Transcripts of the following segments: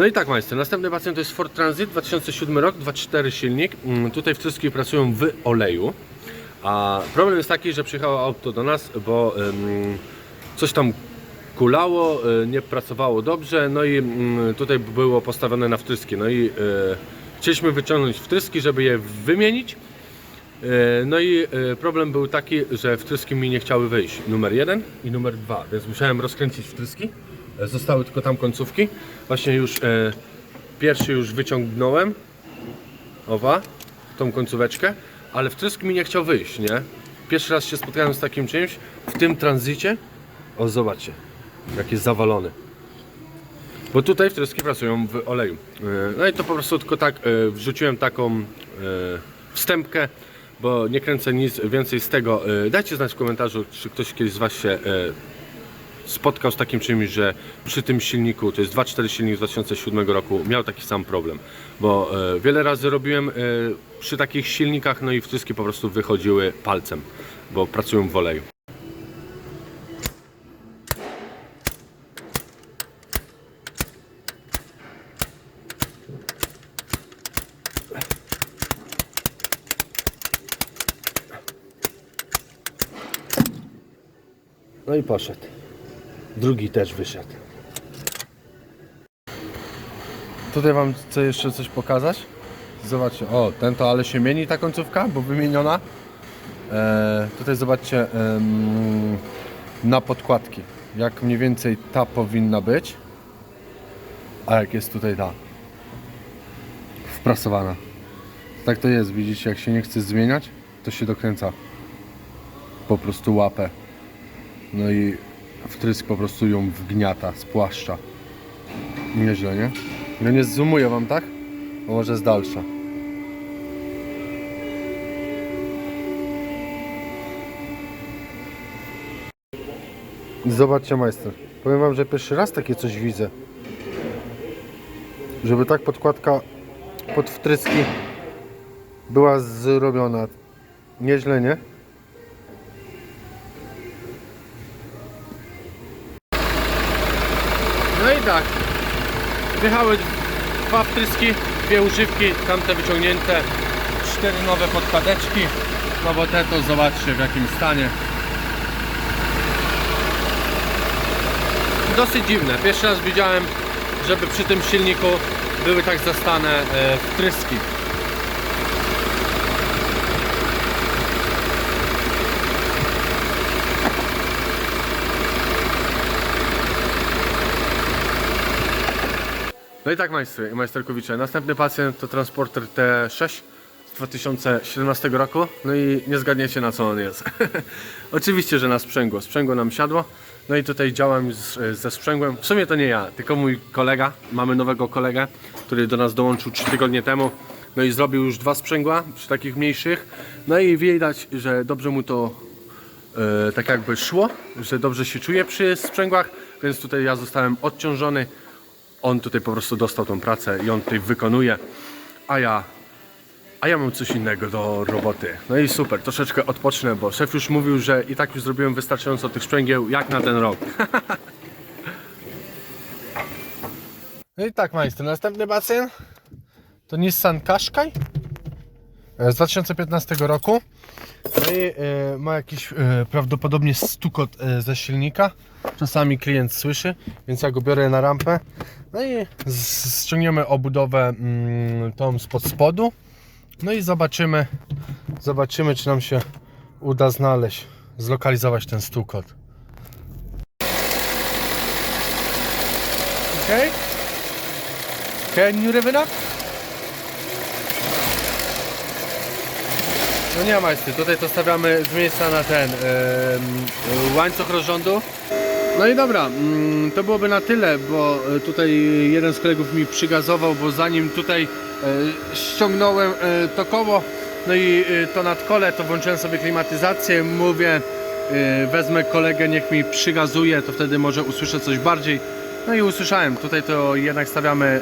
No i tak majster, następny pacjent to jest Ford Transit 2007 rok, 2.4 silnik. Mm, Tutaj wszystkie pracują w oleju. A problem jest taki, że przyjechało auto do nas, bo coś tam kulało, y, nie pracowało dobrze, no i mm, tutaj było postawione na wtryski. No i y, chcieliśmy wyciągnąć wtryski, żeby je wymienić. Y, No i problem był taki, że wtryski mi nie chciały wyjść. Numer jeden i numer dwa, więc musiałem rozkręcić wtryski. Zostały tylko tam końcówki. Właśnie już e, pierwszy już wyciągnąłem. Owa, tą końcóweczkę, ale wtrysk mi nie chciał wyjść, nie? Pierwszy raz się spotkałem z takim czymś w tym tranzycie. O, zobaczcie, jak jest zawalony. Bo tutaj wtryski pracują w oleju. E, No i to po prostu tylko tak e, wrzuciłem taką e, wstępkę, bo nie kręcę nic więcej z tego. Dajcie znać w komentarzu, czy ktoś kiedyś z Was się spotkał z takim czymś, że przy tym silniku, to jest 2.4 silnik z 2007 roku, miał taki sam problem. Bo e, wiele razy robiłem e, przy takich silnikach, no i wtryski po prostu wychodziły palcem, bo pracują w oleju. No i poszedł. Drugi też wyszedł. Tutaj wam chcę jeszcze coś pokazać. Zobaczcie, o, ten to ale się mieni ta końcówka, bo wymieniona. E, tutaj zobaczcie na podkładki, jak mniej więcej ta powinna być, a jak jest tutaj ta wprasowana. Tak to jest, widzicie, jak się nie chce zmieniać, to się dokręca po prostu łapę. No i wtrysk po prostu ją wgniata, spłaszcza. Nieźle, nie? Ja nie zoomuję wam, tak? Bo może jest dalsza. Zobaczcie majster. Powiem wam, że pierwszy raz takie coś widzę. Żeby tak podkładka pod wtryski była zrobiona. Nieźle, nie? Tak. Wjechały dwa wtryski, dwie używki, tamte wyciągnięte, cztery nowe podkładeczki. No bo te to zobaczcie w jakim stanie. Dosyć dziwne. Pierwszy raz widziałem, żeby przy tym silniku były tak zastane e, wtryski. No i tak majstry majsterkowicze. Następny pacjent to transporter T6 z 2017 roku. No i nie zgadniecie na co on jest. Oczywiście, że na sprzęgło. Sprzęgło nam siadło. No i tutaj działam z, ze sprzęgłem. W sumie to nie ja, tylko mój kolega. Mamy nowego kolegę, który do nas dołączył 3 tygodnie temu. No i zrobił już dwa sprzęgła przy takich mniejszych. No i widać, że dobrze mu to e, tak jakby szło, że dobrze się czuje przy sprzęgłach, więc tutaj ja zostałem odciążony. On tutaj po prostu dostał tą pracę i on tutaj wykonuje, a ja, a ja mam coś innego do roboty. No i super, troszeczkę odpocznę, bo szef już mówił, że i tak już zrobiłem wystarczająco tych sprzęgieł, jak na ten rok. No i tak, majster, następny pacjent to Nissan Qashqai z 2015 roku. No i e, ma jakiś e, prawdopodobnie stukot e, ze silnika. Czasami klient słyszy, więc ja go biorę na rampę. No i ściągniemy obudowę mm, tą spod spodu. No i zobaczymy, zobaczymy czy nam się uda znaleźć, zlokalizować ten stukot. Okay. Can you rev it up? No nie majsty, tutaj to stawiamy z miejsca na ten em, łańcuch rozrządu. No i dobra, mm, to byłoby na tyle, bo e, tutaj jeden z kolegów mi przygazował, bo zanim tutaj e, ściągnąłem to koło, no i to nadkole, to włączyłem sobie klimatyzację, mówię, wezmę kolegę, niech mi przygazuje, to wtedy może usłyszę coś bardziej. No i usłyszałem, tutaj to jednak stawiamy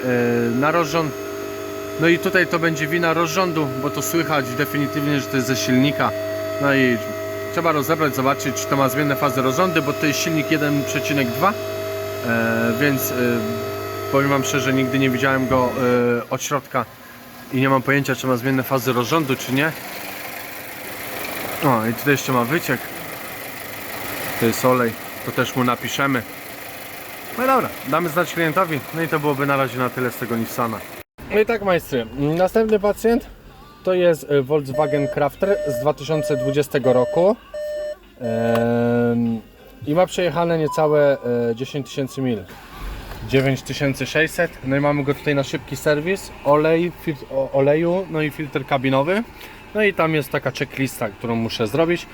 na rozrząd, no i tutaj to będzie wina rozrządu, bo to słychać definitywnie, że to jest ze silnika. No i trzeba rozebrać, zobaczyć, czy to ma zmienne fazy rozrządy, bo to jest silnik 1,2, e, więc e, Powiem Wam szczerze, nigdy nie widziałem go e, od środka i nie mam pojęcia, czy ma zmienne fazy rozrządu, czy nie. O, i tutaj jeszcze ma wyciek. To jest olej, to też mu napiszemy. No i dobra, damy znać klientowi. No i to byłoby na razie na tyle z tego Nissana. No i tak, majstry. Następny pacjent to jest e, Volkswagen Crafter z 2020 roku. I ma przejechane niecałe e, 10 tysięcy mil. 9600. No i mamy go tutaj na szybki serwis. Olej, oleju, no i filtr kabinowy. No i tam jest taka checklista, którą muszę zrobić.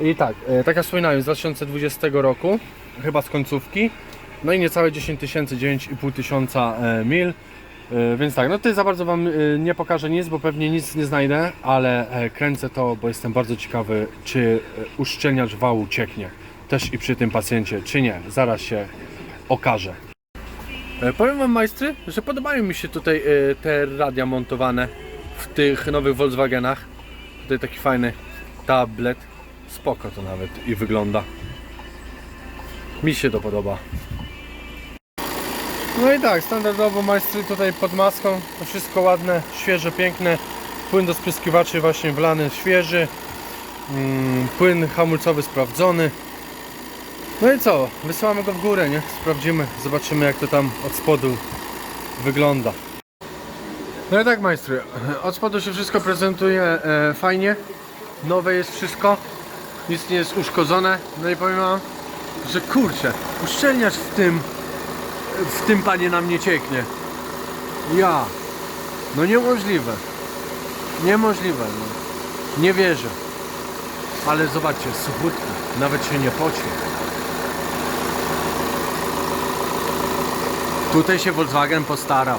I tak, e, tak jak wspominałem, z 2020 roku, chyba z końcówki. No i niecałe 10 tysięcy, 9,5 tysiąca e, mil. E, Więc tak, no tutaj za bardzo Wam e, nie pokażę nic, bo pewnie nic nie znajdę, ale e, kręcę to, bo jestem bardzo ciekawy, czy uszczelniacz wału cieknie. Też i przy tym pacjencie, czy nie. Zaraz się okaże. Powiem Wam majstry, że podobają mi się tutaj te radia montowane w tych nowych Volkswagenach. Tutaj taki fajny tablet. Spoko to nawet i wygląda. Mi się to podoba. No i tak, standardowo majstry tutaj pod maską. To wszystko ładne, świeże, piękne. Płyn do spryskiwaczy właśnie wlany, świeży. Mm, płyn hamulcowy sprawdzony. No i co? Wysyłamy go w górę, nie? Sprawdzimy, zobaczymy jak to tam od spodu wygląda. No i tak majstry, od spodu się wszystko prezentuje e, fajnie. Nowe jest wszystko. Nic nie jest uszkodzone. No i powiem wam, że kurczę, uszczelniacz w tym w tym panie nam nie cieknie. Ja. No niemożliwe. Niemożliwe. No. Nie wierzę. Ale zobaczcie, suchutki. Nawet się nie poci. Tutaj się Volkswagen postarał.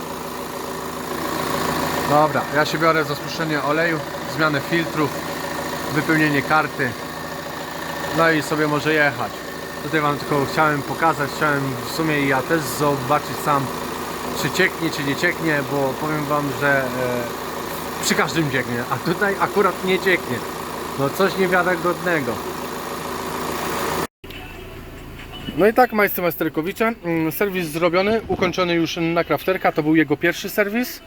Dobra, ja się biorę za spuszczenie oleju, zmianę filtrów, wypełnienie karty. No i sobie może jechać. Tutaj Wam tylko chciałem pokazać, chciałem w sumie ja też zobaczyć sam, czy cieknie, czy nie cieknie, bo powiem Wam, że e, przy każdym cieknie, a tutaj akurat nie cieknie. No coś niewiarygodnego. No i tak, majster Masterkowicze, mm, serwis zrobiony, ukończony już na Crafterka, to był jego pierwszy serwis.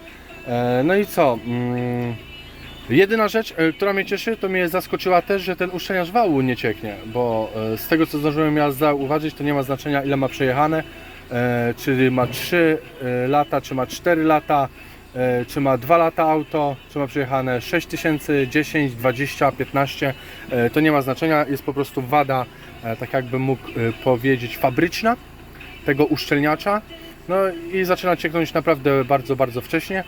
E, No i co? Jedyna rzecz, e, która mnie cieszy, to mnie zaskoczyła też, że ten uszczelniacz wału nie cieknie, bo e, z tego co zdążyłem ja zauważyć, to nie ma znaczenia ile ma przejechane, e, czy ma 3 e, lata, czy ma 4 lata, czy ma 2 lata auto, czy ma przejechane 6000, 10, 20, 15, e, to nie ma znaczenia, jest po prostu wada, tak jakbym mógł powiedzieć, fabryczna tego uszczelniacza, no i zaczyna cieknąć naprawdę bardzo, bardzo wcześnie.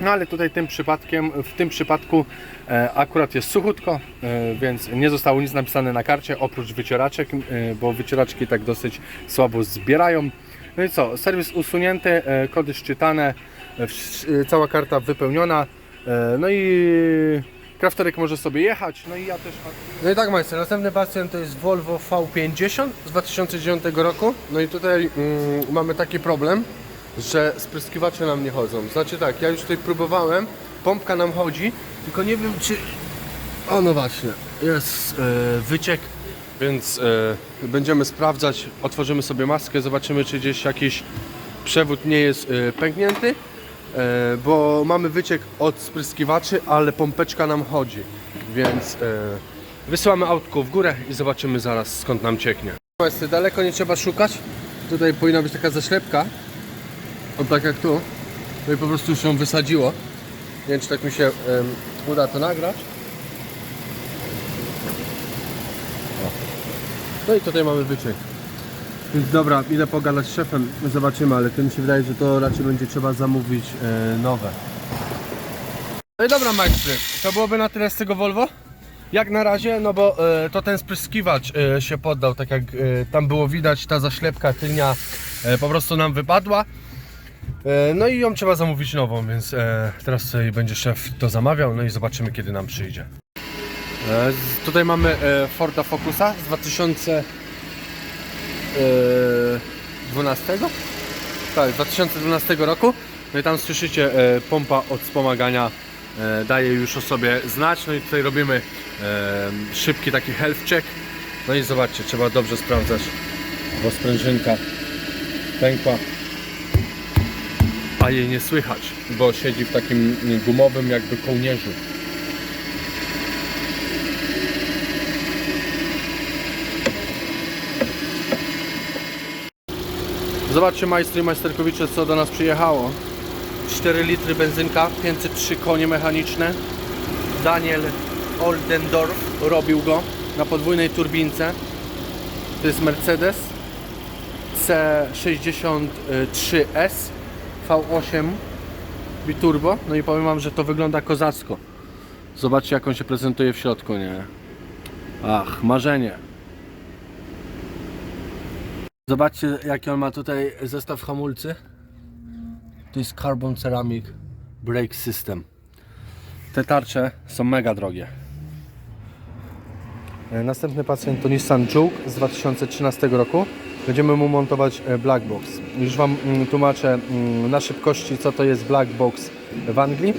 No ale tutaj tym przypadkiem, w tym przypadku e, akurat jest suchutko, e, więc nie zostało nic napisane na karcie oprócz wycieraczek, e, bo wycieraczki tak dosyć słabo zbierają. No i co, serwis usunięty, kody szczytane, cała karta wypełniona. No i krafterek może sobie jechać, no i ja też. No i tak majster, następny pacjent to jest Volvo V50 z 2009 roku. No i tutaj mm, mamy taki problem, że spryskiwacze nam nie chodzą. Znaczy tak, ja już tutaj próbowałem, pompka nam chodzi, tylko nie wiem czy... O no właśnie, jest e, wyciek, więc e, będziemy sprawdzać, otworzymy sobie maskę, zobaczymy czy gdzieś jakiś przewód nie jest e, pęknięty, bo mamy wyciek od spryskiwaczy, ale pompeczka nam chodzi, więc e, wysyłamy autko w górę i zobaczymy zaraz skąd nam cieknie. Daleko nie trzeba szukać, tutaj powinna być taka zaślepka, o tak jak tu. No i po prostu już ją wysadziło. Nie wiem czy tak mi się em, uda to nagrać. O. No i tutaj mamy wyciek. Więc dobra, idę pogadać z szefem, zobaczymy, ale to mi się wydaje, że to raczej będzie trzeba zamówić e, nowe. No i dobra majstry, to byłoby na tyle z tego Volvo. Jak na razie, no bo e, to ten spryskiwacz e, się poddał, tak jak e, tam było widać, ta zaślepka tylnia e, po prostu nam wypadła. E, No i ją trzeba zamówić nową, więc e, teraz sobie będzie szef to zamawiał, no i zobaczymy kiedy nam przyjdzie. E, Tutaj mamy Forda Focusa z 2012? Tak, 2012 roku. No i tam słyszycie pompa od wspomagania daje już o sobie znać. No i tutaj robimy szybki taki health check. No i zobaczcie, trzeba dobrze sprawdzać, bo sprężynka pękła. A jej nie słychać, bo siedzi w takim gumowym jakby kołnierzu. Zobaczcie majstry i majsterkowicze co do nas przyjechało. 4 litry benzynka, 503 konie mechaniczne. Daniel Oldendorf robił go na podwójnej turbince. To jest Mercedes C63S V8 biturbo no i powiem wam, że to wygląda kozacko zobaczcie jak on się prezentuje w środku, nie? Ach, marzenie Zobaczcie jaki on ma tutaj zestaw hamulcy. To jest Carbon Ceramic Brake System. Te tarcze są mega drogie. E, Następny pacjent to Nissan Juke z 2013 roku. Będziemy mu montować e, black box. Już Wam mm, tłumaczę mm, na szybkości co to jest black box w Anglii.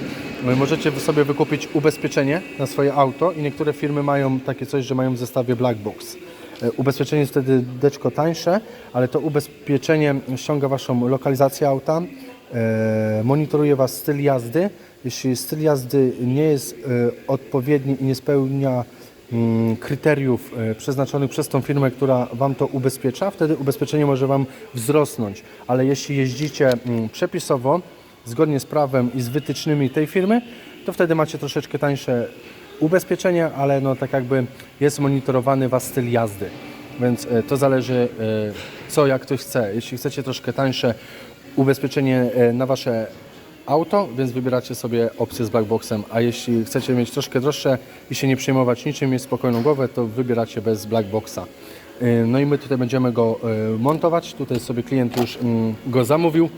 E, Możecie sobie wykupić ubezpieczenie na swoje auto i niektóre firmy mają takie coś, że mają w zestawie black box. E, Ubezpieczenie jest wtedy deczko tańsze, ale to ubezpieczenie ściąga Waszą lokalizację auta, monitoruje Was styl jazdy. Jeśli styl jazdy nie jest odpowiedni i nie spełnia kryteriów e, przeznaczonych przez tą firmę, która Wam to ubezpiecza, wtedy ubezpieczenie może Wam wzrosnąć. Ale jeśli jeździcie mm, przepisowo, zgodnie z prawem i z wytycznymi tej firmy, to wtedy macie troszeczkę tańsze ubezpieczenie, ale no tak jakby jest monitorowany Was styl jazdy. Więc e, to zależy e, co jak ktoś chce. Jeśli chcecie troszkę tańsze ubezpieczenie na Wasze auto, więc wybieracie sobie opcję z blackboxem, a jeśli chcecie mieć troszkę droższe i się nie przejmować niczym, mieć spokojną głowę, to wybieracie bez blackboxa. E, No i my tutaj będziemy go e, montować. Tutaj sobie klient już mm, go zamówił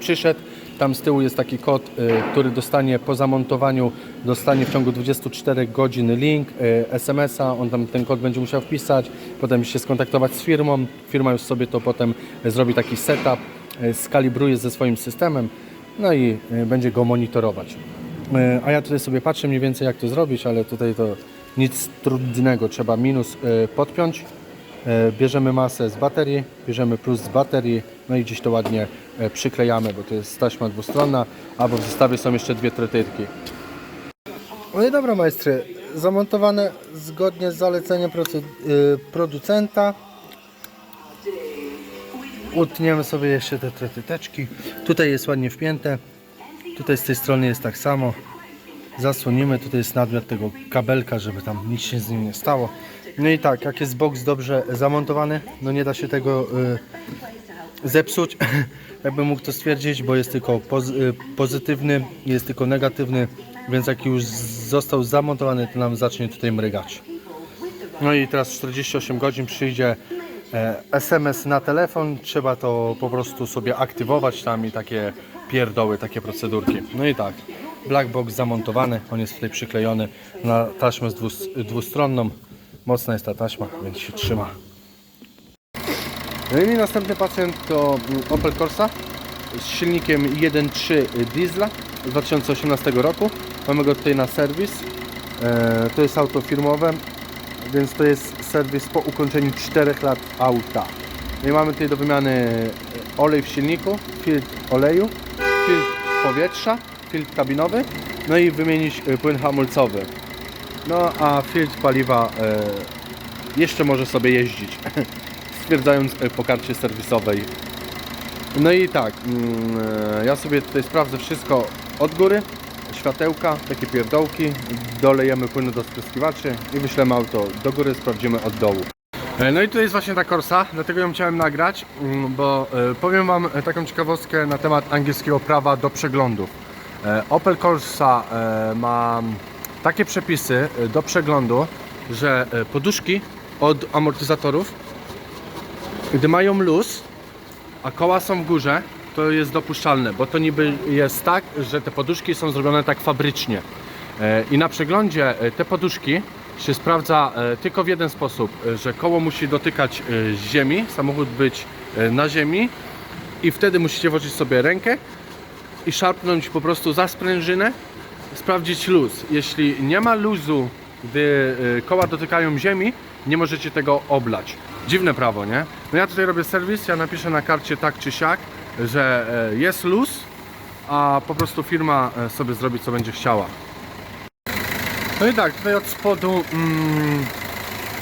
przyszedł. Tam z tyłu jest taki kod, y, który dostanie po zamontowaniu, dostanie w ciągu 24 godzin link, y, SMS-a, on tam ten kod będzie musiał wpisać, potem się skontaktować z firmą, firma już sobie to potem y, zrobi taki setup, y, skalibruje ze swoim systemem, no i y, będzie go monitorować. Y, A ja tutaj sobie patrzę mniej więcej jak to zrobić, ale tutaj to nic trudnego, trzeba minus y, podpiąć, Bierzemy masę z baterii, bierzemy plus z baterii, no i gdzieś to ładnie przyklejamy, bo to jest taśma dwustronna, albo w zestawie są jeszcze dwie trytytki. No i dobra majstry, zamontowane zgodnie z zaleceniem producenta. Utniemy sobie jeszcze te trytyteczki. Tutaj jest ładnie wpięte, tutaj z tej strony jest tak samo. Zasłonimy, tutaj jest nadmiar tego kabelka, żeby tam nic się z nim nie stało. No i tak, jak jest box dobrze zamontowany, no nie da się tego y, zepsuć, jakby mógł to stwierdzić, bo jest tylko poz, y, pozytywny, jest tylko negatywny, więc jak już został zamontowany, to nam zacznie tutaj mrygać. No i teraz 48 godzin przyjdzie SMS na telefon, trzeba to po prostu sobie aktywować tam i takie pierdoły, takie procedurki. No i tak, black box zamontowany, on jest tutaj przyklejony na taśmę dwustronną. Mocna jest ta taśma, więc się trzyma. No i następny pacjent to Opel Corsa z silnikiem 1.3 diesla z 2018 roku. Mamy go tutaj na serwis. E, to jest auto firmowe, więc to jest serwis po ukończeniu 4 lat auta. No i mamy tutaj do wymiany e, olej w silniku, filtr oleju, filtr powietrza, filtr kabinowy, no i wymienić e, płyn hamulcowy. No a filtr paliwa e, jeszcze może sobie jeździć, stwierdzając e, po karcie serwisowej. No i tak, mm, ja sobie tutaj sprawdzę wszystko od góry, światełka, takie pierdołki, dolejemy płynu do spryskiwaczy i wyślemy auto do góry, sprawdzimy od dołu. E, No i tutaj jest właśnie ta Corsa, dlatego ją chciałem nagrać, mm, bo e, powiem Wam e, taką ciekawostkę na temat angielskiego prawa do przeglądów. Opel Corsa ma takie przepisy do przeglądu, że poduszki od amortyzatorów, gdy mają luz, a koła są w górze, to jest dopuszczalne, bo to niby jest tak, że te poduszki są zrobione tak fabrycznie. E, I na przeglądzie e, te poduszki się sprawdza e, tylko w jeden sposób, że koło musi dotykać ziemi, samochód być na ziemi i wtedy musicie włożyć sobie rękę i szarpnąć po prostu za sprężynę, sprawdzić luz. Jeśli nie ma luzu, gdy koła dotykają ziemi, nie możecie tego oblać. Dziwne prawo, nie? No ja tutaj robię serwis, ja napiszę na karcie tak czy siak, że e, jest luz a po prostu firma e, sobie zrobi co będzie chciała. No i tak, tutaj od spodu mm,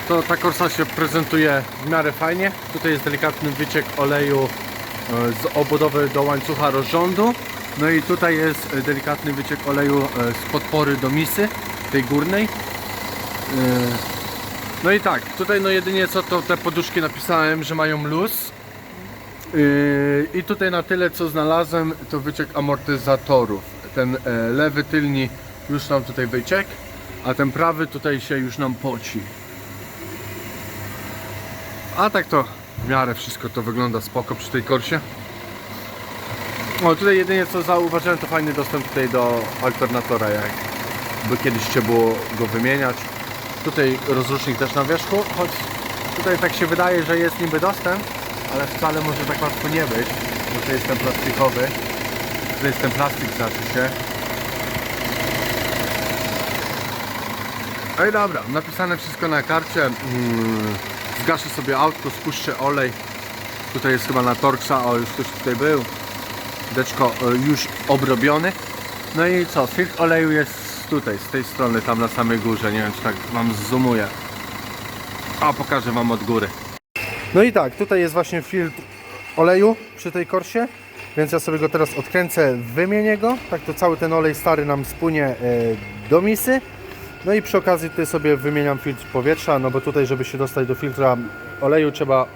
to ta korsa się prezentuje w miarę fajnie. Tutaj jest delikatny wyciek oleju e, z obudowy do łańcucha rozrządu. No i tutaj jest delikatny wyciek oleju z podpory do misy, tej górnej. No i tak, tutaj no jedynie co to te poduszki napisałem, że mają luz. Yy, I tutaj na tyle co znalazłem to wyciek amortyzatorów. Ten e, lewy tylni już nam tutaj wyciek, a ten prawy tutaj się już nam poci. A tak to w miarę wszystko to wygląda spoko przy tej korsie. O tutaj jedynie co zauważyłem to fajny dostęp tutaj do alternatora jak by kiedyś trzeba było go wymieniać. Tutaj rozrusznik też na wierzchu, choć tutaj tak się wydaje, że jest niby dostęp, ale wcale może tak łatwo nie być, bo to jest ten plastikowy. To jest ten plastik znaczy się. No i dobra, napisane wszystko na karcie. Mm, Zgaszę sobie autko, spuszczę olej. Tutaj jest chyba na Torxa, o już ktoś tutaj był. Deczko e, już obrobiony. No i co, filtr oleju jest tutaj, z tej strony, tam na samej górze. Nie wiem, czy tak wam zoomuje. A, pokażę wam od góry. No i tak, tutaj jest właśnie filtr oleju przy tej korsie, więc ja sobie go teraz odkręcę, wymienię go, tak to cały ten olej stary nam spłynie e, do misy. No i przy okazji tutaj sobie wymieniam filtr powietrza, no bo tutaj żeby się dostać do filtra oleju trzeba e,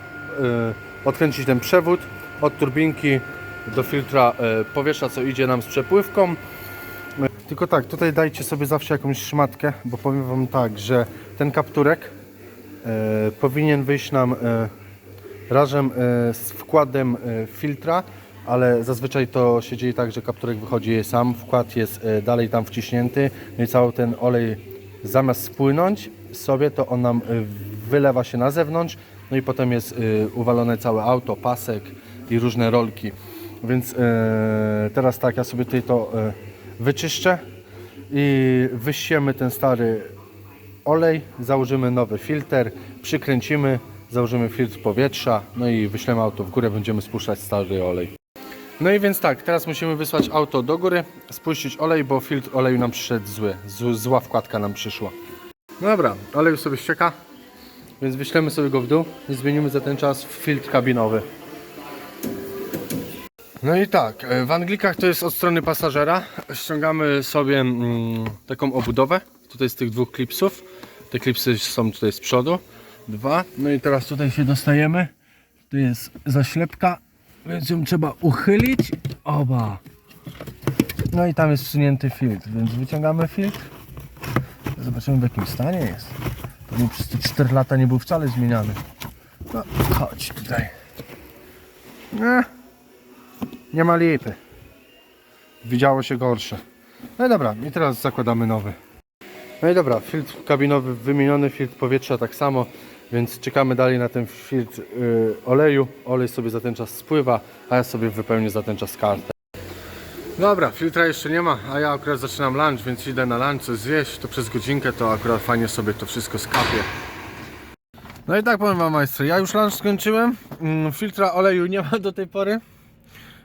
odkręcić ten przewód od turbinki do filtra e, powietrza, co idzie nam z przepływką. Tylko tak, tutaj dajcie sobie zawsze jakąś szmatkę, bo powiem Wam tak, że ten kapturek powinien wyjść nam razem e, z wkładem e, filtra, ale zazwyczaj to się dzieje tak, że kapturek wychodzi sam, wkład jest e, dalej tam wciśnięty, no i cały ten olej zamiast spłynąć sobie, to on nam wylewa się na zewnątrz, no i potem jest uwalone całe auto, pasek i różne rolki. Więc teraz tak, ja sobie tutaj to wyczyszczę i wysiemy ten stary olej, założymy nowy filtr, przykręcimy, założymy filtr powietrza, no i wyślemy auto w górę, będziemy spuszczać stary olej. No i więc tak, teraz musimy wysłać auto do góry, spuścić olej, bo filtr oleju nam przyszedł zły, zła wkładka nam przyszła. No dobra, olej sobie ścieka, więc wyślemy sobie go w dół i zmienimy za ten czas w filtr kabinowy. No i tak, e, w Anglikach to jest od strony pasażera. Ściągamy sobie mm, taką obudowę, tutaj z tych dwóch klipsów. Te klipsy są tutaj z przodu, dwa. No i teraz tutaj się dostajemy. Tu jest zaślepka, więc ją trzeba uchylić. Oba. No i tam jest wsunięty filtr, więc wyciągamy filtr. Zobaczymy w jakim stanie jest. Pewnie przez te 4 lata nie był wcale zmieniany. No, chodź tutaj. Nie. Nie ma lipy. Widziało się gorsze. No i dobra, i teraz zakładamy nowy. No i dobra, filtr kabinowy wymieniony, filtr powietrza tak samo, więc czekamy dalej na ten filtr y, oleju. Olej sobie za ten czas spływa, a ja sobie wypełnię za ten czas kartę. Dobra, filtra jeszcze nie ma, a ja akurat zaczynam lunch, więc idę na lunch zjeść, to przez godzinkę to akurat fajnie sobie to wszystko skapię. No i tak powiem wam majstry, ja już lunch skończyłem, Mm, filtra oleju nie ma do tej pory,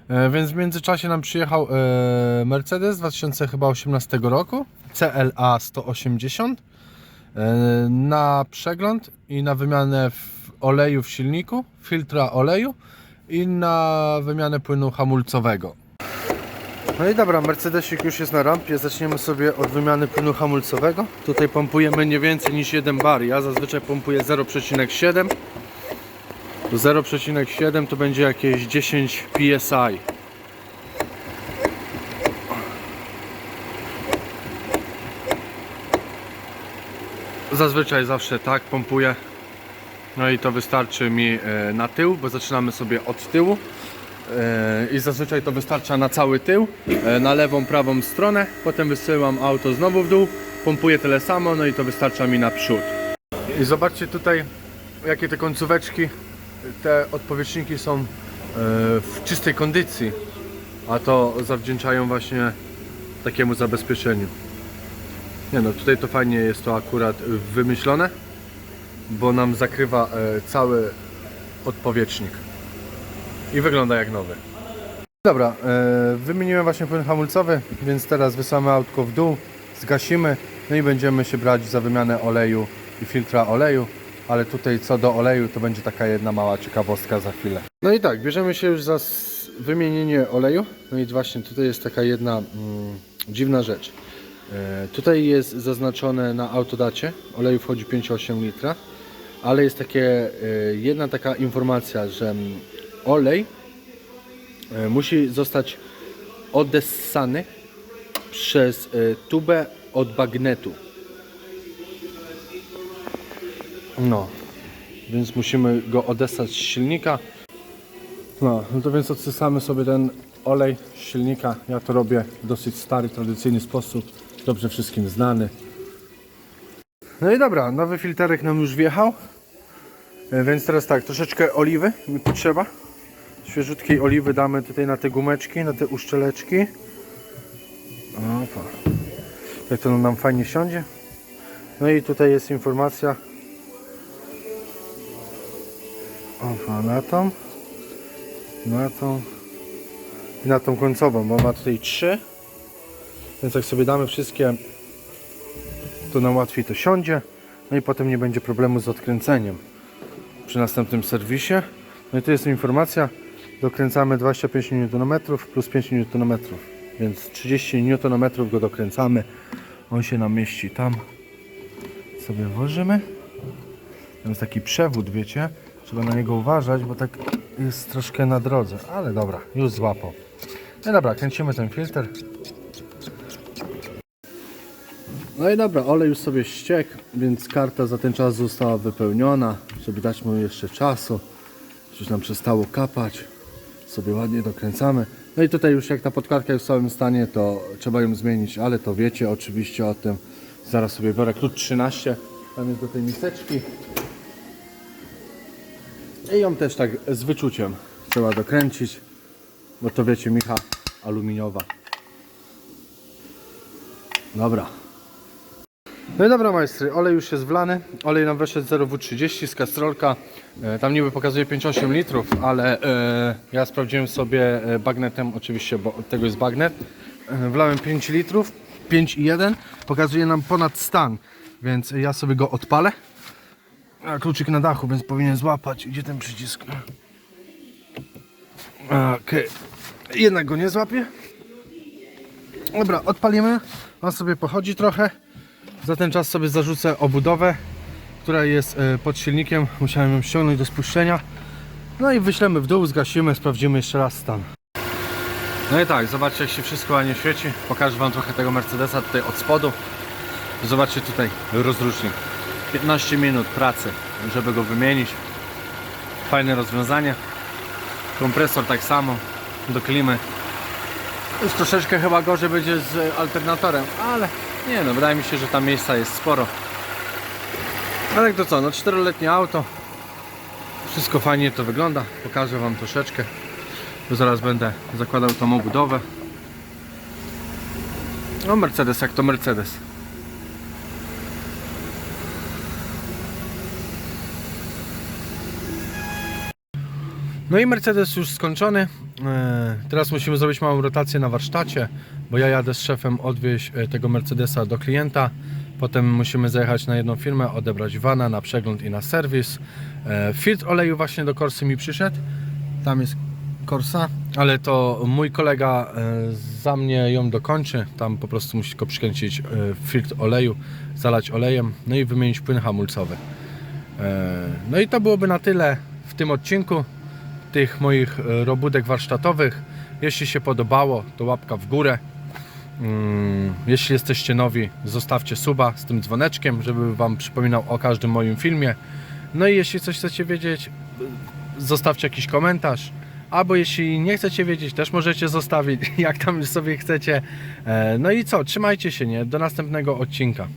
E, Więc w międzyczasie nam przyjechał e, Mercedes 2018 roku CLA 180 e, na przegląd i na wymianę oleju w silniku, filtra oleju i na wymianę płynu hamulcowego. No i dobra, Mercedesik już jest na rampie. Zaczniemy sobie od wymiany płynu hamulcowego. Tutaj pompujemy nie więcej niż 1 bar. Ja zazwyczaj pompuję 0,7 to 0,7 to będzie jakieś 10 psi. Zazwyczaj zawsze tak pompuję. No i to wystarczy mi e, na tył, bo zaczynamy sobie od tyłu. E, I zazwyczaj to wystarcza na cały tył, e, na lewą, prawą stronę. Potem wysyłam auto znowu w dół, pompuję tyle samo, no i to wystarcza mi na przód. I zobaczcie tutaj, jakie te końcóweczki te odpowietrzniki są w czystej kondycji, a to zawdzięczają właśnie takiemu zabezpieczeniu. Nie no, tutaj to fajnie jest to akurat wymyślone, bo nam zakrywa e, cały odpowietrznik i wygląda jak nowy. Dobra, e, wymieniłem właśnie płyn hamulcowy, więc teraz wysłamy autko w dół, zgasimy, no i będziemy się brać za wymianę oleju i filtra oleju, ale tutaj co do oleju to będzie taka jedna mała ciekawostka za chwilę. No i tak, bierzemy się już za wymienienie oleju, no i właśnie tutaj jest taka jedna mm, dziwna rzecz. E, tutaj jest zaznaczone na autodacie, oleju wchodzi 5,8 litra, ale jest takie, e, jedna taka informacja, że olej e, musi zostać odessany przez tubę od bagnetu. No, więc musimy go odessać z silnika. No, no to więc odsysamy sobie ten olej z silnika. Ja to robię w dosyć stary, tradycyjny sposób, dobrze wszystkim znany. No i dobra, nowy filterek nam już wjechał. E, Więc teraz tak, troszeczkę oliwy mi potrzeba. Świeżutkiej oliwy damy tutaj na te gumeczki, na te uszczeleczki. Opa. Jak to nam fajnie siądzie. No i tutaj jest informacja. Opa, na tą. Na tą. I na tą końcową, bo ma tutaj trzy. Więc jak sobie damy wszystkie, to nam łatwiej to siądzie. No i potem nie będzie problemu z odkręceniem przy następnym serwisie. No i tu jest informacja, dokręcamy 25 Nm plus 5 Nm, więc 30 Nm go dokręcamy. On się nam mieści tam. Sobie włożymy. Tam jest taki przewód, wiecie. Trzeba na niego uważać, bo tak jest troszkę na drodze. Ale dobra, już złapał. No dobra, kręcimy ten filtr. No i dobra, olej już sobie ściekł, więc karta za ten czas została wypełniona, żeby dać mu jeszcze czasu. Już nam przestało kapać. Sobie ładnie dokręcamy. No i tutaj już jak ta podkarka jest w całym stanie, to trzeba ją zmienić, ale to wiecie oczywiście o tym. Zaraz sobie biorę klucz 13, tam jest do tej miseczki. I ją też tak z wyczuciem trzeba dokręcić, bo to wiecie, micha aluminiowa. Dobra. No i dobra majstry, olej już jest wlany, olej nam wyszedł 0W30 z kastrolka, e, tam niby pokazuje 5,8 litrów, ale e, ja sprawdziłem sobie e, bagnetem, oczywiście, bo od tego jest bagnet, wlałem 5 litrów, 5,1, pokazuje nam ponad stan, więc ja sobie go odpalę, a kluczyk na dachu, więc powinien złapać, gdzie ten przycisk? Okej, jednak go nie złapie. Dobra, odpalimy, on sobie pochodzi trochę. Za ten czas sobie zarzucę obudowę, która jest e, pod silnikiem. Musiałem ją ściągnąć do spuszczenia. No i wyślemy w dół, zgasimy, sprawdzimy jeszcze raz stan. No i tak, zobaczcie jak się wszystko ładnie świeci. Pokażę Wam trochę tego Mercedesa tutaj od spodu. Zobaczcie tutaj rozrusznik. 15 minut pracy, żeby go wymienić. Fajne rozwiązanie. Kompresor tak samo do klimy. Już troszeczkę chyba gorzej będzie z alternatorem, ale nie no, wydaje mi się, że tam miejsca jest sporo. Ale to co, no czteroletnie auto. Wszystko fajnie to wygląda. Pokażę Wam troszeczkę. Bo zaraz będę zakładał tą obudowę. No Mercedes jak to Mercedes. No i Mercedes już skończony. E, Teraz musimy zrobić małą rotację na warsztacie, bo ja jadę z szefem odwieźć e, tego Mercedesa do klienta. Potem musimy zajechać na jedną firmę, odebrać vana na przegląd i na serwis. E, Filtr oleju właśnie do Korsy mi przyszedł. Tam jest Korsa, ale to mój kolega za mnie ją dokończy. Tam po prostu musi tylko przykręcić filtr oleju, zalać olejem, no i wymienić płyn hamulcowy. No i to byłoby na tyle w tym odcinku tych moich e, robótek warsztatowych. Jeśli się podobało, to łapka w górę. Mm, Jeśli jesteście nowi, zostawcie suba z tym dzwoneczkiem, żeby Wam przypominał o każdym moim filmie. No i jeśli coś chcecie wiedzieć, zostawcie jakiś komentarz. Albo jeśli nie chcecie wiedzieć, też możecie zostawić, jak tam sobie chcecie. E, No i co, trzymajcie się, nie? Do następnego odcinka.